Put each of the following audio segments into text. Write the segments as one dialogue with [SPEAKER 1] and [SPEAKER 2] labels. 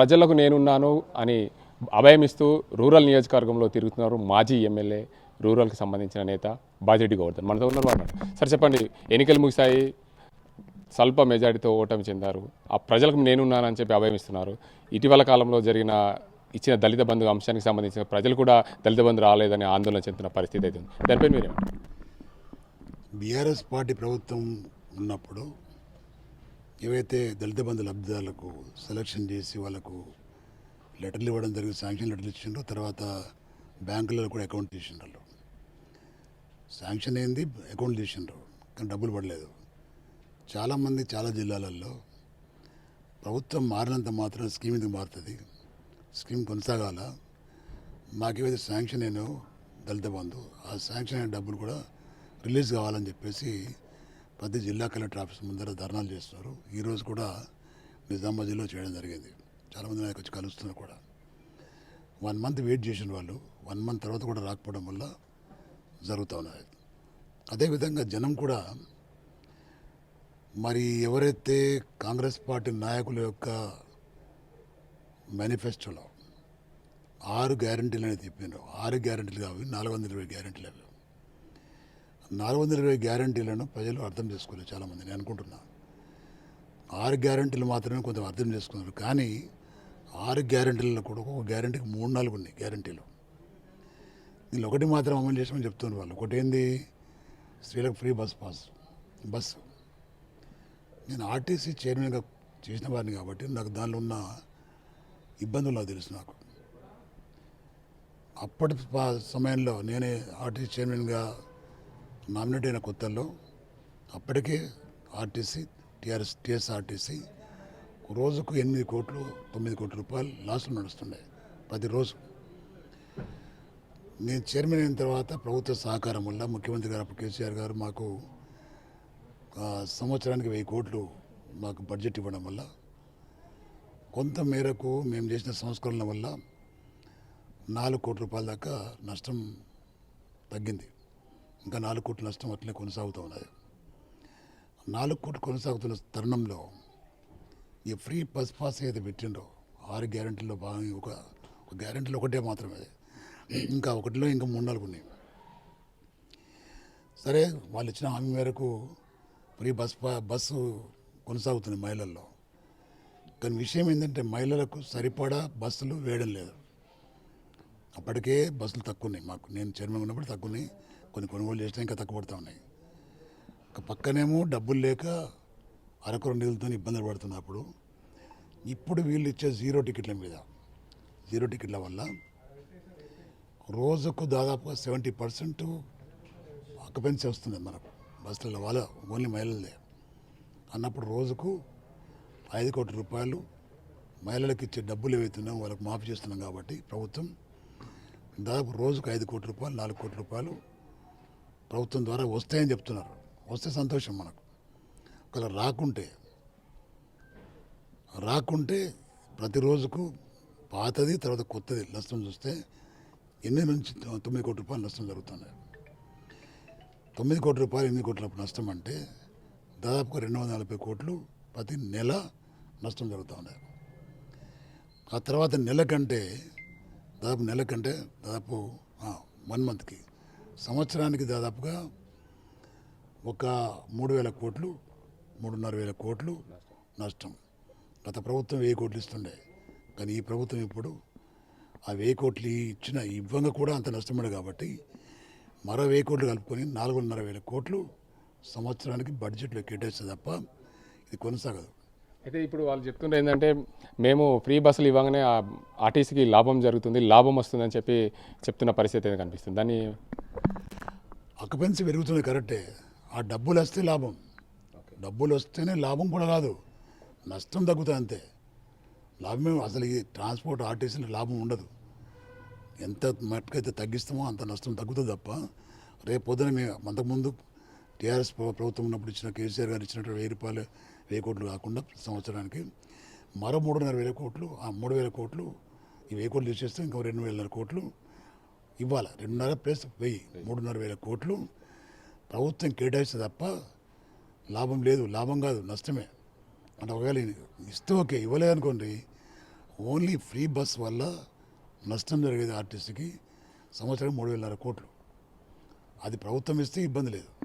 [SPEAKER 1] ప్రజలకు నేనున్నాను అని అభయమిస్తూ రూరల్ నియోజకవర్గంలో తిరుగుతున్నారు మాజీ ఎమ్మెల్యే రూరల్కి సంబంధించిన నేత బాజెడ్డి గోవర్ధన్. మనతో ఉన్నారు వాడు. సరే చెప్పండి. ఎన్నికలు ముగిశాయి. స్వల్ప మెజారిటీతో ఓటమి చెందారు. ఆ ప్రజలకు నేనున్నానని చెప్పి అభయమిస్తున్నారు ఇటీవల కాలంలో జరిగిన ఇచ్చిన దళిత బంధు అంశానికి సంబంధించిన ప్రజలు కూడా దళిత బంధు రాలేదని ఆందోళన చెందుతున్న పరిస్థితి అయితే ఉంది. దానిపై మీరేమంటారు
[SPEAKER 2] బీఆర్ఎస్ పార్టీ ప్రభుత్వం ఉన్నప్పుడు ఏవైతే దళిత బంధు లబ్ధిదారులకు సెలక్షన్ చేసి వాళ్ళకు లెటర్లు ఇవ్వడం జరిగింది శాంక్షన్ లెటర్లు ఇచ్చిండ్రు తర్వాత బ్యాంకులలో కూడా అకౌంట్ తీసిండ్రు. శాంక్షన్ అయింది అకౌంట్ తీసిండ్రు కానీ డబ్బులు పడలేదు. చాలామంది చాలా జిల్లాలలో ప్రభుత్వం మారినంత మాత్రం స్కీమ్ ఇది మారుతుంది? స్కీమ్ కొనసాగాల. మాకేవైతే శాంక్షన్ అయినో దళిత బంధు ఆ శాంక్షన్ అయిన డబ్బులు కూడా రిలీజ్ కావాలని చెప్పేసి ప్రతి జిల్లా కలెక్టర్ ఆఫీస్ ముందర ధర్నాలు చేస్తున్నారు. ఈరోజు కూడా నిజామాబాద్ జిల్లా చేయడం జరిగింది. చాలామంది నాకు వచ్చి కలుస్తున్నారు కూడా. వన్ మంత్ వెయిట్ చేసిన వాళ్ళు వన్ మంత్ తర్వాత కూడా రాకపోవడం వల్ల జరుగుతూ ఉన్నది. అదేవిధంగా జనం కూడా మరి ఎవరైతే కాంగ్రెస్ పార్టీ నాయకుల యొక్క మేనిఫెస్టోలో ఆరు గ్యారంటీలు అనేది చెప్పినారు ఆరు గ్యారంటీలు కావు నాలుగు వందల ఇరవై గ్యారంటీలు అవి. నాలుగు వందల ఇరవై గ్యారంటీలను ప్రజలు అర్థం చేసుకోలేదు చాలామంది. నేను అనుకుంటున్నా. ఆరు గ్యారంటీలు మాత్రమే కొంత అర్థం చేసుకున్నారు. కానీ ఆరు గ్యారంటీలలో కూడా ఒక గ్యారంటీకి మూడు నాలుగు ఉన్నాయి గ్యారంటీలు. దీనిలో ఒకటి మాత్రం అమలు చేసామని చెప్తున్నారు వాళ్ళు. ఒకటి ఏంది? స్త్రీలకు ఫ్రీ బస్ పాస్. బస్సు. నేను ఆర్టీసీ చైర్మన్గా చేసిన వారిని కాబట్టి నాకు దానిలో ఉన్న ఇబ్బందులు నాకు తెలుసు నాకు. అప్పటి సమయంలో నేనే ఆర్టీసీ చైర్మన్గా నామినేట్ అయిన కొత్తల్లో అప్పటికే ఆర్టీసీ టీఆర్ఎస్ టీఎస్ఆర్టీసీ రోజుకు ఎనిమిది కోట్లు తొమ్మిది కోట్ల రూపాయలు లాస్లు నడుస్తుండే ప్రతిరోజు నేను చైర్మన్ అయిన తర్వాత ప్రభుత్వ సహకారం వల్ల ముఖ్యమంత్రి గారు అప్పుడు కేసీఆర్ గారు మాకు సంవత్సరానికి వెయ్యి కోట్లు మాకు బడ్జెట్ ఇవ్వడం వల్ల కొంత మేరకు మేము చేసిన సంస్కరణల వల్ల నాలుగు కోట్ల రూపాయల దాకా నష్టం తగ్గింది. ఇంకా నాలుగు కోట్ల నష్టం అట్లే కొనసాగుతూ ఉన్నది. నాలుగు కోట్లు కొనసాగుతున్న తరుణంలో ఈ ఫ్రీ బస్ పాస్ ఏదైతే పెట్టిండో ఆరు గ్యారంటీలో భాగంగా ఒక గ్యారెంటీలు గ్యారంటీలో ఒకటే మాత్రమే. ఇంకా ఒకటిలో ఇంకా మూడు నాలుగు ఉన్నాయి. సరే వాళ్ళు ఇచ్చిన హామీ మేరకు ఫ్రీ బస్ బస్సు కొనసాగుతుంది మహిళల్లో. కానీ విషయం ఏంటంటే మహిళలకు సరిపడా బస్సులు వేయడం లేదు. అప్పటికే బస్సులు తక్కువ ఉన్నాయి మాకు. నేను చైర్మన్ ఉన్నప్పుడు తక్కువ ఉన్నాయి. కొన్ని కొనుగోలు చేసినా ఇంకా తక్కువ పడుతూ ఉన్నాయి. ఒక పక్కనేమో డబ్బులు లేక అరకొర నిధులతో ఇబ్బందులు పడుతున్నప్పుడు ఇప్పుడు వీళ్ళు ఇచ్చే జీరో టికెట్ల మీద జీరో టికెట్ల వల్ల రోజుకు దాదాపుగా సెవెంటీ పర్సెంట్ ఆక్యుపెన్సీ వస్తుంది మనకు. బస్సులలో వాళ్ళ ఓన్లీ మహిళలదే. అన్నప్పుడు రోజుకు ఐదు కోట్ల రూపాయలు మహిళలకు ఇచ్చే డబ్బులు ఏవైతున్నాం వాళ్ళకి మాఫీ చేస్తున్నాం కాబట్టి ప్రభుత్వం దాదాపు రోజుకు ఐదు కోట్ల రూపాయలు నాలుగు కోట్ల రూపాయలు ప్రభుత్వం ద్వారా వస్తాయని చెప్తున్నారు. వస్తే సంతోషం మనకు. ఒకవేళ రాకుంటే రాకుంటే ప్రతిరోజుకు పాతది తర్వాత కొత్తది నష్టం చూస్తే ఎనిమిది నుంచి తొమ్మిది కోట్ల రూపాయలు నష్టం జరుగుతున్నాయి. తొమ్మిది కోట్ల రూపాయలు ఎనిమిది కోట్ల నష్టం అంటే దాదాపుగా రెండు వందల నలభై కోట్లు ప్రతి నెల నష్టం జరుగుతూ ఉన్నాయి. ఆ తర్వాత నెల కంటే దాదాపు నెల కంటే దాదాపు వన్ మంత్కి సంవత్సరానికి దాదాపుగా ఒక మూడు వేల కోట్లు మూడున్నర వేల కోట్లు నష్టం. గత ప్రభుత్వం వెయ్యి కోట్లు ఇస్తుండే. కానీ ఈ ప్రభుత్వం ఇప్పుడు ఆ వెయ్యి కోట్లు ఇచ్చిన ఇవ్వంగా కూడా అంత నష్టపడే కాబట్టి మరో వెయ్యి కోట్లు కలుపుకొని నాలుగున్నర వేల కోట్లు సంవత్సరానికి బడ్జెట్లో కేటాయిస్తే తప్ప ఇది కొనసాగదు.
[SPEAKER 1] అయితే ఇప్పుడు వాళ్ళు చెప్తుండే ఏంటంటే మేము ఫ్రీ బస్సులు ఇవ్వగానే ఆ ఆర్టీసీకి లాభం జరుగుతుంది లాభం వస్తుందని చెప్పి చెప్తున్న పరిస్థితి అయితే కనిపిస్తుంది. దాన్ని
[SPEAKER 2] అక్యుపెన్సీ పెరుగుతుంది కరెక్టే. ఆ డబ్బులు వస్తే లాభం. డబ్బులు వస్తేనే లాభం కూడా కాదు నష్టం తగ్గుతుంది అంతే. లాభమే అసలు ఈ ట్రాన్స్పోర్ట్ ఆర్టీసీలో లాభం ఉండదు. ఎంత మట్టుకైతే తగ్గిస్తామో అంత నష్టం తగ్గుతుంది తప్ప రేపు పొద్దున మేము అంతకుముందు టీఆర్ఎస్ ప్ర- ప్రభుత్వం ఉన్నప్పుడు ఇచ్చిన కేసీఆర్ గారు ఇచ్చినట్టు వెయ్యి రూపాయలు వెయ్యి కోట్లు కాకుండా సంవత్సరానికి మరో మూడున్నర వేల కోట్లు ఆ మూడు వేల కోట్లు ఈ వెయ్యి కోట్లు తీసేస్తే ఇంకో రెండు వేల కోట్లు ఇవ్వాలి. రెండున్నర ప్లస్ వెయ్యి మూడున్నర వేల కోట్లు ప్రభుత్వం కేటాయిస్తే తప్ప లాభం లేదు. లాభం కాదు నష్టమే. అంటే ఒకవేళ ఇస్తే ఓకే ఇవ్వలేదు అనుకోండి ఓన్లీ ఫ్రీ బస్ వల్ల నష్టం జరిగేది ఆర్టీసీకి సంవత్సరం మూడు వేలన్నర కోట్లు. అది ప్రభుత్వం ఇస్తే ఇబ్బంది లేదు.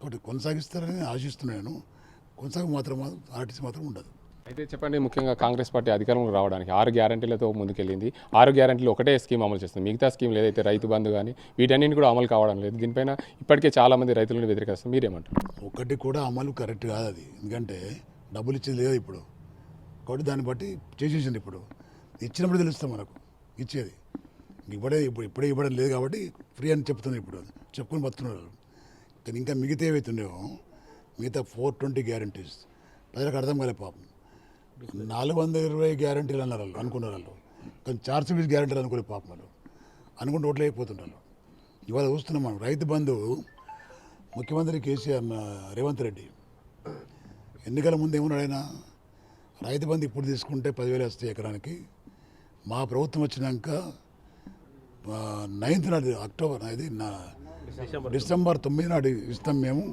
[SPEAKER 2] కాబట్టి కొనసాగిస్తారని ఆశిస్తున్నాను కొనసాగ మాత్రం ఆర్టీసీ మాత్రం ఉండదు.
[SPEAKER 1] అయితే చెప్పండి ముఖ్యంగా కాంగ్రెస్ పార్టీ అధికారంలో రావడానికి ఆరు గ్యారంటీలతో ముందుకెళ్ళింది. ఆరు గ్యారంటీలు ఒకటే స్కీమ్ అమలు చేస్తుంది. మిగతా స్కీమ్ ఏదైతే రైతు బంధు కానీ వీటన్నింటి కూడా అమలు కావడం లేదు. దీనిపైన ఇప్పటికే చాలా మంది రైతులను వ్యతిరేకిస్తారు మీరేమంటారు?
[SPEAKER 2] ఒకటి కూడా అమలు కరెక్ట్ కాదు అది. ఎందుకంటే డబ్బులు ఇచ్చేది లేదు ఇప్పుడు. కాబట్టి దాన్ని బట్టి చేసేసింది ఇప్పుడు. ఇచ్చినప్పుడు తెలుస్తాం మనకు ఇచ్చేది. ఇప్పుడే ఇప్పుడు ఇప్పుడే ఇవ్వడం లేదు కాబట్టి ఫ్రీ అని చెప్తున్నాం ఇప్పుడు. చెప్పుకొని బతున్నారు కానీ ఇంకా మిగతా ఏవైతున్నాయో మిగతా ఫోర్ ట్వంటీ గ్యారంటీస్ ప్రజలకు అర్థం కాలే పాపం. నాలుగు వందల ఇరవై గ్యారంటీలు అన్నారు వాళ్ళు అనుకున్నారు వాళ్ళు. కానీ చార్ సిబీస్ గ్యారంటీలు అనుకోలేదు పాపం వాళ్ళు. అనుకుంటే ఓట్లు అయిపోతుంటారు ఇవాళ చూస్తున్నాం మనం. రైతు బంధు ముఖ్యమంత్రి కేసీఆర్ రేవంత్ రెడ్డి. ఎన్నికల ముందు ఏమన్నాడు ఆయన? రైతు బంధు ఇప్పుడు తీసుకుంటే పదివేలు వస్తాయి ఎకరానికి. మా ప్రభుత్వం వచ్చినాక నైన్త్ నాడు అక్టోబర్ ఇది నా డిసెంబర్ తొమ్మిది నాడు ఇస్తాం మేము.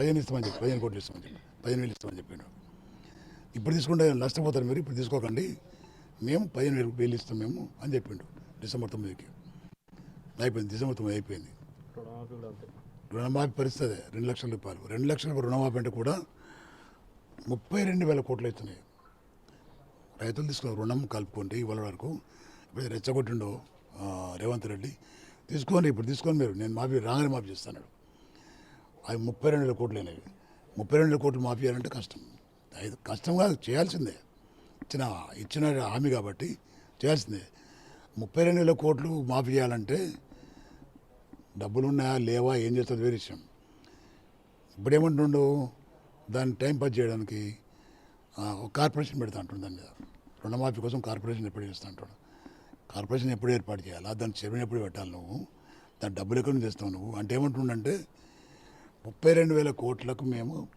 [SPEAKER 2] పదిహేను ఇస్తామని చెప్పి పదిహేను కోట్లు ఇస్తామని చెప్పి పదిహేను వేలు ఇస్తామని చెప్పాడు. ఇప్పుడు తీసుకుంటే నష్టపోతారు మీరు ఇప్పుడు తీసుకోకండి. మేము పదిహేను వేలు వేలు ఇస్తాం మేము అని చెప్పిండు డిసెంబర్ తొమ్మిదికి. అయిపోయింది డిసెంబర్ తొమ్మిది అయిపోయింది. రుణమాఫీ పరిస్థితి రెండు లక్షల రూపాయలు. రెండు లక్షల రుణమాఫీ అంటే కూడా ముప్పై రెండు వేల కోట్లు అవుతున్నాయి. రైతులు తీసుకున్న రుణం కలుపుకుంటే ఇవాళ వరకు. ఇప్పుడు రెచ్చగొట్టిండో రేవంత్ రెడ్డి తీసుకోండి ఇప్పుడు తీసుకొని మీరు. నేను మాఫీ రాగానే మాఫీ చేస్తాను అవి ముప్పై రెండు వేల కోట్లు అనేవి ముప్పై రెండు వేల కోట్లు మాఫీ చేయాలంటే కష్టం. అది కష్టం కాదు చేయాల్సిందే. ఇచ్చిన ఇచ్చిన హామీ కాబట్టి చేయాల్సిందే. ముప్పై రెండు వేల కోట్లు మాఫీ చేయాలంటే డబ్బులు ఉన్నాయా లేవా ఏం చేస్తుంది వేరే విషయం. ఇప్పుడు ఏమంటుండు దాన్ని టైం పాస్ చేయడానికి ఒక కార్పొరేషన్ పెడతా అంటుండు దాని మీద. రుణమాఫీ కోసం కార్పొరేషన్ ఎప్పుడు చేస్తా అంటాడు. కార్పొరేషన్ ఎప్పుడు ఏర్పాటు చేయాలా? దాని చైర్మన్ ఎప్పుడు పెట్టాలి నువ్వు? దాని డబ్బులు ఎక్కడ నుంచి తెస్తావు నువ్వు? అంటే ఏమంటుండంటే ముప్పై రెండు వేల కోట్లకు మేము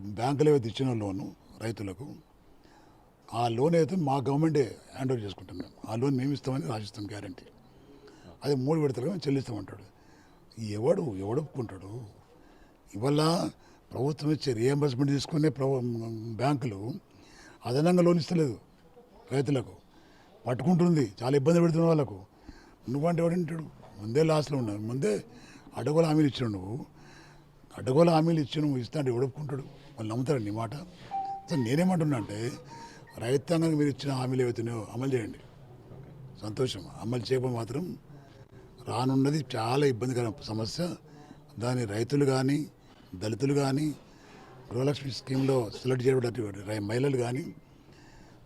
[SPEAKER 2] బ్యాంకులో ఏవైతే ఇచ్చిన లోను రైతులకు. ఆ లోన్ అయితే మా గవర్నమెంటే హ్యాండ్ ఓవర్ చేసుకుంటాం మేము ఆ లోన్ మేము ఇస్తామని రాసిస్తాం గ్యారంటీ. అది మూడు విడతలుగా మేము చెల్లిస్తామంటాడు. ఎవడు ఎవడు ఒప్పుకుంటాడు? ఇవల్ల ప్రభుత్వం ఇచ్చే రియంబర్స్మెంట్ తీసుకునే ప్రభు బ్యాంకులు అదనంగా లోన్ ఇస్తలేదు రైతులకు. పట్టుకుంటుంది చాలా ఇబ్బంది పెడుతున్న వాళ్ళకు. నువ్వంటే ఎవడంటాడు? ముందే లాస్లో ఉన్నావు ముందే అడ్డగోల హామీలు ఇచ్చాడు నువ్వు. అడ్డగోల హామీలు ఇచ్చి నువ్వు ఇస్తా ఎవడుకుంటాడు వాళ్ళు నమ్ముతారు నీ మాట? సో నేనేమంటున్నా అంటే రైతాంగానికి మీరు ఇచ్చిన హామీలు ఏవైతున్నాయో అమలు చేయండి. సంతోషం. అమలు చేయడం మాత్రం రానున్నది చాలా ఇబ్బందికర సమస్య. దాని రైతులు కానీ దళితులు కానీ గృహలక్ష్మి స్కీమ్లో సెలెక్ట్ చేయబడినటువంటి రై- మహిళలు కానీ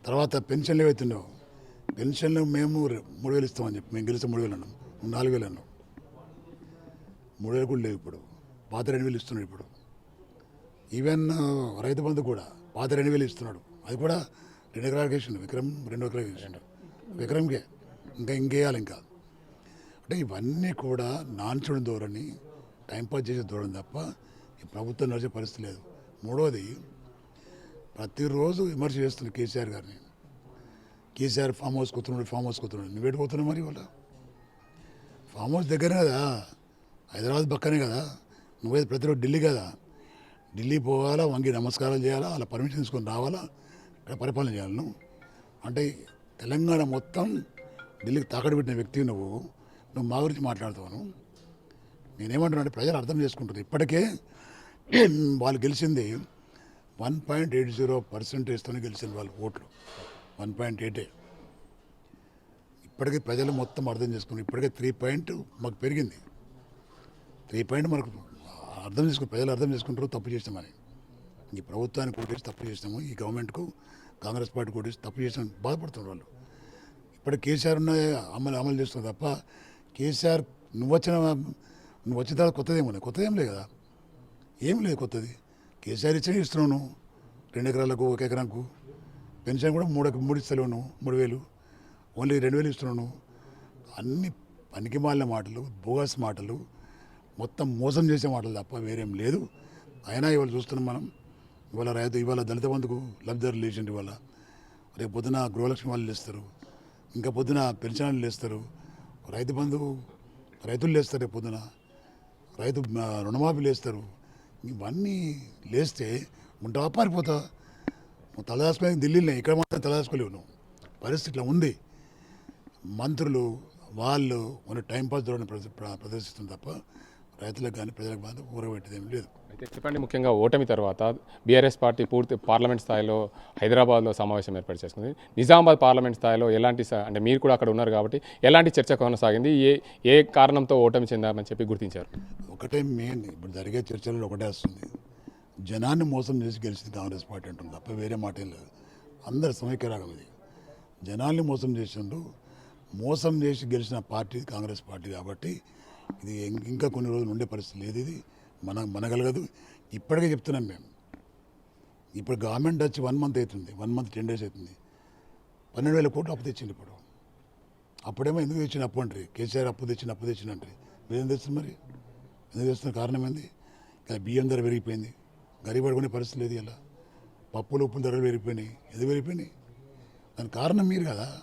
[SPEAKER 2] తర్వాత పెన్షన్లు ఏవైతున్నాయో పెన్షన్లు మేము మూడు వేలు ఇస్తామని చెప్పి మేము గెలిస్తే మూడు వేలు అన్నాం. నాలుగు వేలు అన్నాం. మూడు వేలు కూడా లేవు ఇప్పుడు. పాత రెండు వేలు ఇస్తున్నాడు ఇప్పుడు ఈవెన్ రైతు బంధు కూడా పాత రెండు వేలు ఇస్తున్నాడు అది కూడా రెండు ఎకరాలకు వేసిండు విక్రమ్ రెండు ఎకరాలకు వేసిండు విక్రమ్కే ఇంకా ఇంకేయాలి ఇంకా. అంటే ఇవన్నీ కూడా నాన్చుడు ధోరణి టైంపాస్ చేసే ధోరణి తప్ప ఈ ప్రభుత్వం నడిచే పరిస్థితి లేదు. మూడవది ప్రతిరోజు విమర్శ చేస్తుంది కేసీఆర్ గారిని. కేసీఆర్ ఫామ్ హౌస్ కూతున్నాడు ఫామ్ హౌస్ కూతున్నాడు నువ్వు పోతున్నావు మరి వాళ్ళ ఫామ్ హౌస్ దగ్గరే కదా? హైదరాబాద్ పక్కనే కదా? నువ్వేది ప్రతిరోజు ఢిల్లీ కదా? ఢిల్లీ పోవాలా? వంగి నమస్కారాలు చేయాలా? అలా పర్మిషన్ తీసుకొని రావాలా? ఇక్కడ పరిపాలన చేయాలి నువ్వు. అంటే తెలంగాణ మొత్తం ఢిల్లీకి తాకట్టు పెట్టిన వ్యక్తి నువ్వు. నువ్వు మా గురించి మాట్లాడుతావు నేనేమంటున్నా అంటే ప్రజలు అర్థం చేసుకుంటుంది. ఇప్పటికే వాళ్ళు గెలిచింది వన్ పాయింట్ ఎయిట్ జీరో పర్సెంటేజ్తో గెలిచింది వాళ్ళు ఓట్లు. వన్ పాయింట్ ఎయిటే. ఇప్పటికే ప్రజలు మొత్తం అర్థం చేసుకున్నారు ఇప్పటికే త్రీ పాయింట్ మాకు పెరిగింది. త్రీ పాయింట్ మనకు అర్థం చేసుకుని ప్రజలు అర్థం చేసుకుంటారు తప్పు చేస్తామని. ఈ ప్రభుత్వానికి కోటేసి తప్పు చేసినాము ఈ గవర్నమెంట్కు కాంగ్రెస్ పార్టీ కోటేసి తప్పు చేసాం బాధపడుతున్నారు వాళ్ళు. ఇప్పుడు కేసీఆర్ ఉన్న అమలు అమలు చేస్తున్నారు తప్ప కేసీఆర్ నువ్వు వచ్చిన నువ్వు వచ్చిన తర్వాత కొత్తది ఏమో కొత్తది ఏం లేదు కదా. ఏం లేదు కొత్తది. కేసీఆర్ ఇచ్చిన ఇస్తున్నాను రెండు ఎకరాలకు ఒక ఎకరాకు. పెన్షన్ కూడా మూడు మూడు ఇస్తలేవు మూడు వేలు. ఓన్లీ రెండు వేలు ఇస్తున్నాను. అన్ని పనికి మాలిన మాటలు బోగస్ మాటలు మొత్తం మోసం చేసే మాటలు తప్ప వేరేం లేదు. అయినా ఇవాళ చూస్తున్నాం మనం. ఇవాళ రైతు ఇవాళ దళిత బంధుకు లబ్ధిదారులు లేచిండు ఇవాళ. రేపు పొద్దున గృహలక్ష్మి వాళ్ళు లేస్తారు. ఇంకా పొద్దున పెన్షన్లు లేస్తారు. రైతు బంధు రైతులు లేస్తారు రేపు పొద్దున. రైతు రుణమాఫీ లేస్తారు. ఇవన్నీ లేస్తే ఉంటా పారిపోతా. నువ్వు తలదాచుకొని ఢిల్లీలో ఇక్కడ మాత్రం తలదాసుకోలేవు నువ్వు. పరిస్థితిలో ఉంది. మంత్రులు వాళ్ళు మన టైంపాస్ ధోరణి ప్ర- ప్రదర్శిస్తుంది తప్ప రైతులకు కానీ ప్రజలకు కానీ ఊరబెట్టేది లేదు.
[SPEAKER 1] అయితే చెప్పండి ముఖ్యంగా ఓటమి తర్వాత బీఆర్ఎస్ పార్టీ పూర్తి పార్లమెంట్ స్థాయిలో హైదరాబాద్లో సమావేశం ఏర్పాటు చేసుకుంది. నిజామాబాద్ పార్లమెంట్ స్థాయిలో ఎలాంటి అంటే మీరు కూడా అక్కడ ఉన్నారు కాబట్టి ఎలాంటి చర్చ కొనసాగింది? ఏ ఏ కారణంతో ఓటమి చెందామని చెప్పి గుర్తించారు?
[SPEAKER 2] ఒకటే మెయిన్ ఇప్పుడు జరిగే చర్చలలో ఒకటే వస్తుంది. జనాన్ని మోసం చేసి గెలిచింది కాంగ్రెస్ పార్టీ అంటుంది తప్ప వేరే మాట ఏం లేదు. అందరు సమైక్యరాగం ఇది. జనాల్ని మోసం చేసిండు మోసం చేసి గెలిచిన పార్టీ కాంగ్రెస్ పార్టీ కాబట్టి ఇది ఇంకా కొన్ని రోజులు ఉండే పరిస్థితి లేదు ఇది. మన మనగలగదు. ఇప్పటికే చెప్తున్నాం మేము. ఇప్పుడు గవర్నమెంట్ వచ్చి వన్ మంత్ అవుతుంది. వన్ మంత్ టెన్ డేస్ అవుతుంది. పన్నెండు వేల కోట్లు అప్పు తెచ్చింది ఇప్పుడు. అప్పుడేమో ఎందుకు తెచ్చిన అప్పు అంటారు? కేసీఆర్ అప్పు తెచ్చిన అప్పు తెచ్చిన అంటే మీరేం తెస్తుంది మరి? ఎందుకు తెస్తున్న కారణం ఏంది? కానీ బియ్యం ధర పెరిగిపోయింది. గరీబ్ పడుకునే పరిస్థితి లేదు ఇలా. పప్పులు ఉప్పు ధరలు పెరిగిపోయినాయి. ఎందుకు పెరిగిపోయినాయి? దానికి కారణం మీరు కదా.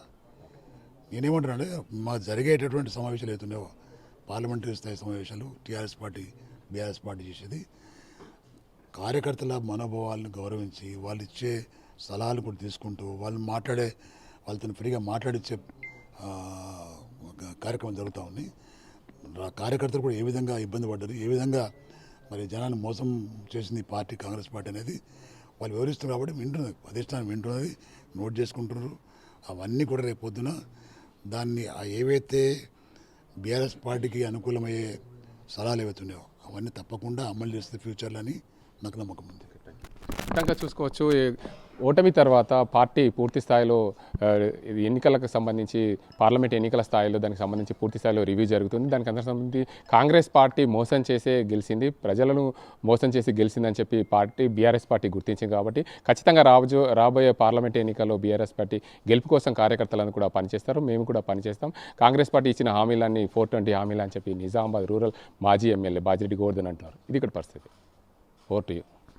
[SPEAKER 2] నేనేమంటున్నాడు మా జరిగేటటువంటి సమావేశాలు అవుతున్నాయో పార్లమెంటరీ స్థాయి సమావేశాలు టీఆర్ఎస్ పార్టీ బీఆర్ఎస్ పార్టీ చేసేది. కార్యకర్తల మనోభావాలను గౌరవించి వాళ్ళు ఇచ్చే సలహాలు కూడా తీసుకుంటూ వాళ్ళు మాట్లాడే వాళ్ళతో ఫ్రీగా మాట్లాడిచ్చే కార్యక్రమం జరుగుతూ ఉంది. కార్యకర్తలు కూడా ఏ విధంగా ఇబ్బంది పడ్డారు ఏ విధంగా మరి జనాన్ని మోసం చేసింది పార్టీ కాంగ్రెస్ పార్టీ అనేది వాళ్ళు వివరిస్తున్నారు కాబట్టి వింటున్నది అధిష్టానం వింటున్నది నోట్ చేసుకుంటున్నారు. అవన్నీ కూడా రేపు పొద్దున దాన్ని ఏవైతే బీఆర్ఎస్ పార్టీకి అనుకూలమయ్యే సలహాలు ఏవైతున్నాయో అవన్నీ తప్పకుండా అమలు చేస్తే ఫ్యూచర్లో అని నాకు నమ్మకం ఉంది.
[SPEAKER 1] చూసుకోవచ్చు. ఓటమి తర్వాత పార్టీ పూర్తి స్థాయిలో ఎన్నికలకు సంబంధించి పార్లమెంట్ ఎన్నికల స్థాయిలో దానికి సంబంధించి పూర్తి స్థాయిలో రివ్యూ జరుగుతుంది. దానికి అందరికి సంబంధించి కాంగ్రెస్ పార్టీ మోసం చేసే గెలిచింది ప్రజలను మోసం చేసి గెలిచిందని చెప్పి పార్టీ బీఆర్ఎస్ పార్టీ గుర్తించింది కాబట్టి ఖచ్చితంగా రాబో రాబోయే పార్లమెంట్ ఎన్నికల్లో బీఆర్ఎస్ పార్టీ గెలుపు కోసం కార్యకర్తలను కూడా పనిచేస్తారు. మేము కూడా పనిచేస్తాం. కాంగ్రెస్ పార్టీ ఇచ్చిన హామీలన్నీ ఫోర్ ట్వంటీ హామీలు అని చెప్పి నిజామాబాద్ రూరల్ మాజీ ఎమ్మెల్యే బాజిరెడ్డి గోవర్ధన్ అంటున్నారు. ఇది ఇక్కడ పరిస్థితి. Four to you